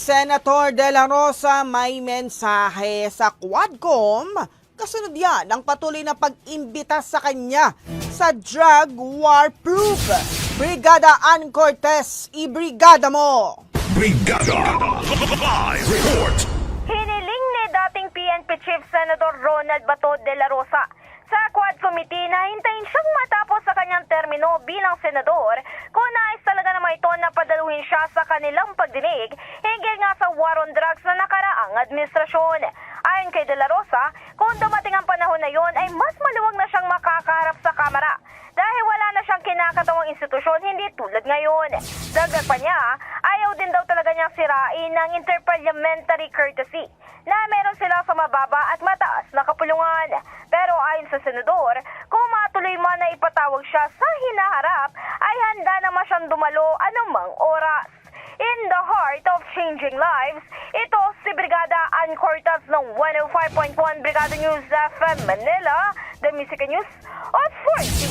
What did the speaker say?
Senator De La Rosa may mensahe sa Quadcom. Kasunod yan ang patuloy na pag-imbita sa kanya sa drug war proof. Brigada Ann Cortez, ibrigada mo! Brigada Live Report Hiniling ni dating PNP Chief Senator Ronald Bato de la Rosa sa Quad Committee na hintayin siyang matapos sa kanyang termino bilang senador kung nais talaga naman ito na padaluhin siya sa kanilang pagdinig war on drugs na nakaraang administrasyon. Ayon kay De La Rosa, kung dumating ang panahon na yon ay mas maluwag na siyang makakaharap sa kamera dahil wala na siyang kinakatawang institusyon hindi tulad ngayon. Dagdag pa niya, ayaw din daw talaga niyang sirain ng interparliamentary courtesy na meron sila sa mababa at mataas na kapulungan. Pero ayon sa senador, kung matuloy man na ipatawag siya sa hinaharap, ay handa naman siyang dumalo anumang oras. In the heart of changing lives, ito si Brigada Ann Cortez ng 105.1 Brigada News FM Manila, the Music News of 40